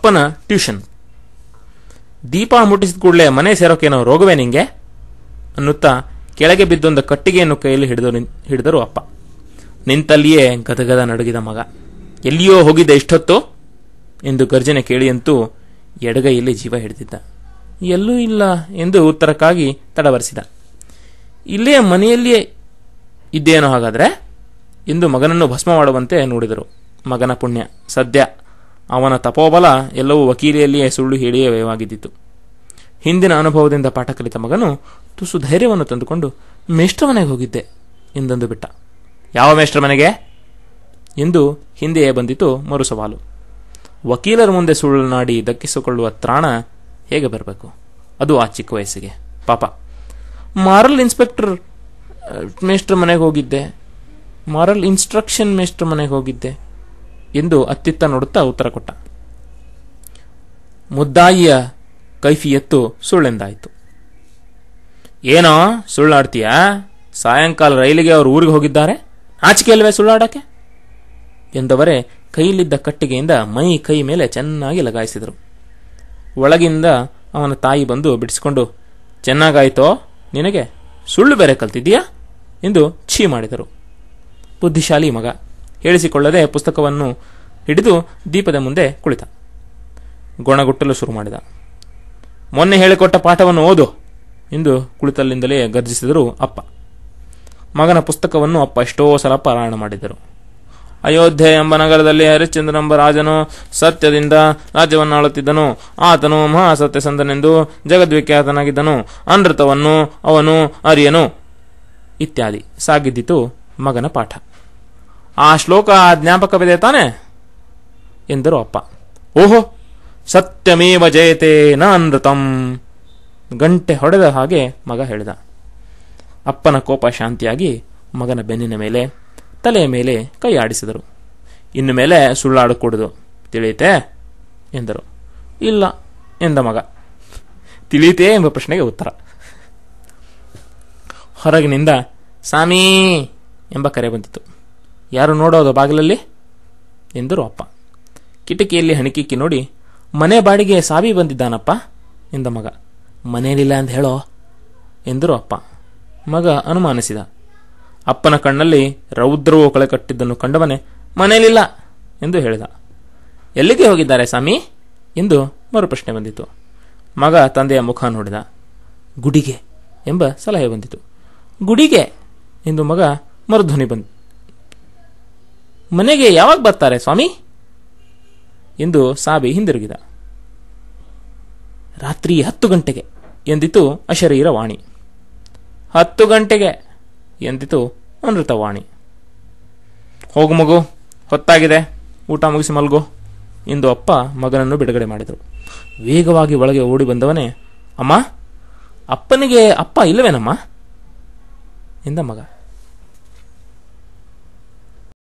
ಅಪ್ಪನ ಟ್ಯೂಷನ್. ದೀಪ ಮುಟ್ಟಿಸಿದ ಕೂಡಲೇ ಮನೆ ಸೇರೋಕೇನೋ ರೋಗವೇ ನಿಂಗೆ? ಅನ್ನುತ್ತಾ ಕೆಳಗೆ ಬಿದ್ದೊಂದು ಕಟ್ಟಿಗೆಯನ್ನು ಕೈಯಲ್ಲಿ ಹಿಡಿದು ಹಿಡಿದರು ಅಪ್ಪ. ನಿಂತಲ್ಲಿಯೇ ಗದಗದ ನಡುಗಿದ ಮಗ. ಎಲ್ಲಿಯೋ ಹೋಗಿದ್ದ ಇಷ್ಟೊತ್ತು? ಎಂದು ಗರ್ಜನೆ ಕೇಳಿಯಂತೂ ಎಡಗೈಯಲ್ಲಿ ಜೀವ ಹಿಡಿದಿದ್ದ. ಎಲ್ಲೂ ಇಲ್ಲ ಎಂದು ಉತ್ತರಕ್ಕಾಗಿ ತಡವರಿಸಿದ. ಇಲ್ಲೇ ಮನೆಯಲ್ಲಿಯೇ ಇದ್ದೇನೋ ಹಾಗಾದ್ರೆ? ಎಂದು ಮಗನನ್ನು ಭಸ್ಮ ಮಾಡುವಂತೆ ನೋಡಿದರು. ಮಗನ ಪುಣ್ಯ. ಸದ್ಯ ಅವನ ತಪೋಬಲ ಎಲ್ಲವೂ ವಕೀಲಿಯಲ್ಲಿಯೇ ಸುಳ್ಳು ಹೇಳಿಯೇ ವ್ಯಯವಾಗಿದ್ದಿತು. ಹಿಂದಿನ ಅನುಭವದಿಂದ ಪಾಠ ಕಲಿತ ಮಗನು ತುಸು ಧೈರ್ಯವನ್ನು ತಂದುಕೊಂಡು ಮೇಷ್ಟ್ರ ಮನೆಗೆ ಹೋಗಿದ್ದೆ ಎಂದಂದು ಬಿಟ್ಟ. ಯಾವ ಮೇಷ್ಟ್ರ ಮನೆಗೆ ಎಂದು ಹಿಂದೆಯೇ ಬಂದಿತು ಮರು ಸವಾಲು ವಕೀಲರ ಮುಂದೆ ಸುಳ್ಳು ನಾಡಿ ದಕ್ಕಿಸಿಕೊಳ್ಳುವ ತ್ರಾಣ ಹೇಗೆ ಬರಬೇಕು? ಅದು ಆ ಚಿಕ್ಕ ವಯಸ್ಸಿಗೆ. ಪಾಪ. ಮಾರಲ್ ಇನ್ಸ್ಪೆಕ್ಟರ್ ಮೇಷ್ಟ್ರ ಮನೆಗೆ ಹೋಗಿದ್ದೆ. ಮಾರಲ್ ಇನ್ಸ್ಟ್ರಕ್ಷನ್ ಮೇಷ್ಟ್ರ ಮನೆಗೆ ಹೋಗಿದ್ದೆ. ಎಂದು ಅತ್ತಿತ್ತ ನೋಡುತ್ತಾ ಉತ್ತರ ಕೊಟ್ಟ. ಮುದ್ದಾಯಿಯ ಕೈಫಿಯತ್ತು ಸುಳ್ಳೆಂದಾಯಿತು. ಏನೋ ಸುಳ್ಳಾಡ್ತೀಯಾ? ಸಾಯಂಕಾಲ ರೈಲಿಗೆ ಅವರು ಊರಿಗೆ ಹೋಗಿದ್ದಾರೆ? ಆಚಿಕೆ ಅಲ್ವೇ ಸುಳ್ಳಾಡಕ್ಕೆ? ಎಂದವರೇ ಕೈಯಲ್ಲಿದ್ದ ಕಟ್ಟಿಗೆಯಿಂದ ಮೈ ಕೈ ಮೇಲೆ ಚೆನ್ನಾಗಿ ಲಗಾಯಿಸಿದರು. ಒಳಗಿಂದ ಅವನ ತಾಯಿ ಬಂದು ಬಿಡಿಸಿಕೊಂಡು, ಚೆನ್ನಾಗಾಯ್ತೋ? ನಿನಗೆ ಸುಳ್ಳು ಬೇರೆ ಕಲ್ತಿದ್ದೀಯಾ? ಎಂದು ಛೀ ಮಾಡಿದರು. ಬುದ್ಧಿಶಾಲಿ ಮಗ. ಹೇಳಿಸಿಕೊಳ್ಳದೆ ಪುಸ್ತಕವನ್ನು ಹಿಡಿದು ದೀಪದ ಮುಂದೆ ಕುಳಿತ. ಗೊಣಗುಟ್ಟಲು ಶುರು ಮಾಡಿದ. ಮೊನ್ನೆ ಹೇಳಿಕೊಟ್ಟ ಪಾಠವನ್ನು ಓದು ಎಂದು ಕುಳಿತಲ್ಲಿಂದಲೇ ಗರ್ಜಿಸಿದರು ಅಪ್ಪ. ಮಗನ ಪುಸ್ತಕವನ್ನು ಅಪ್ಪ ಎಷ್ಟೋ ಸಲ ಪಾರಾಯಣ ಮಾಡಿದರು. ಅಯೋಧ್ಯೆ ಎಂಬ ನಗರದಲ್ಲಿ ಹರಿಶ್ಚಂದ್ರನೆಂಬ ರಾಜನು ಸತ್ಯದಿಂದ ರಾಜ್ಯವನ್ನು ಆಳುತ್ತಿದ್ದನು ಆತನು ಮಹಾಸತ್ಯಸಂಧನೆಂದು ಜಗದ್ವಿಖ್ಯಾತನಾಗಿದ್ದನು. ಅನೃತವನ್ನು ಅವನು ಅರಿಯನು. ಇತ್ಯಾದಿ. ಸಾಗಿದ್ದಿತು ಮಗನ ಪಾಠ. ಆ ಶ್ಲೋಕ ಜ್ಞಾಪಕವಿದೆ ತಾನೆ? ಎಂದರು ಅಪ್ಪ. ಓಹೋ, ಸತ್ಯಮೇವ ಜಯತೆ ನ ಅನೃತಂ ಗಂಟೆ ಹೊಡೆದ ಹಾಗೆ ಮಗ ಹೇಳಿದ. ಅಪ್ಪನ ಕೋಪ ಶಾಂತಿಯಾಗಿ ಮಗನ ಬೆನ್ನಿನ ಮೇಲೆ, ತಲೆಯ ಮೇಲೆ ಕೈ ಆಡಿಸಿದರು. ಇನ್ನು ಮೇಲೆ ಸುಳ್ಳಾಡಕೂಡದು ತಿಳಿಯುತ್ತೆ? ಎಂದರು. ಇಲ್ಲ, ಎಂದ ಮಗ. ತಿಳಿಯುತ್ತೆ ಎಂಬ ಪ್ರಶ್ನೆಗೆ ಉತ್ತರ. ಹೊರಗಿನಿಂದ ಸಾಮೀ ಎಂಬ ಕರೆ ಬಂದಿತು. ಯಾರು ನೋಡೋದು ಬಾಗಿಲಲ್ಲಿ? ಎಂದರು ಅಪ್ಪ. ಕಿಟಕಿಯಲ್ಲಿ ಹಣಿಕಿಕ್ಕಿ ನೋಡಿ, ಮನೆ ಬಾಡಿಗೆ ಸಾವಿ ಬಂದಿದ್ದಾನಪ್ಪ ಎಂದ ಮಗ. ಮನೇಲಿಲ್ಲ ಅಂತ ಹೇಳೋ? ಎಂದರು ಅಪ್ಪ. ಮಗ ಅನುಮಾನಿಸಿದ. ಅಪ್ಪನ ಕಣ್ಣಲ್ಲಿ ರೌದ್ರವು ಕಳೆ ಕಟ್ಟಿದ್ದನ್ನು ಕಂಡವನೆ, ಮನೇಲಿಲ್ಲ ಎಂದು ಹೇಳಿದ. ಎಲ್ಲಿಗೆ ಹೋಗಿದ್ದಾರೆ ಸ್ವಾಮಿ? ಎಂದು ಮರುಪ್ರಶ್ನೆ ಬಂದಿತು. ಮಗ ತಂದೆಯ ಮುಖ ನೋಡಿದ. ಗುಡಿಗೆ ಎಂಬ ಸಲಹೆ ಬಂದಿತು. ಗುಡಿಗೆ ಎಂದು ಮಗ ಮರುಧ್ವನಿ ಬಂದ ಮನೆಗೆ ಯಾವಾಗ ಬರ್ತಾರೆ ಸ್ವಾಮಿ? ಎಂದು ಸಾಬಿ ಹಿಂದಿರುಗಿದ. ರಾತ್ರಿ ಹತ್ತು ಗಂಟೆಗೆ ಎಂದಿತು ಅಶರೀರ ವಾಣಿ. ಹತ್ತು ಗಂಟೆಗೆ ಎಂದಿತು ಅನೃತವಾಣಿ ಹೋಗು ಮಗು, ಹೊತ್ತಾಗಿದೆ, ಊಟ ಮುಗಿಸಿ ಮಲ್ಗು ಎಂದು ಅಪ್ಪ ಮಗನನ್ನು ಬಿಡುಗಡೆ ಮಾಡಿದರು. ವೇಗವಾಗಿ ಒಳಗೆ ಓಡಿ ಬಂದವನೇ, ಅಮ್ಮ, ಅಪ್ಪನಿಗೆ ಅಪ್ಪ ಇಲ್ಲವೇನಮ್ಮ? ಎಂದ ಮಗ.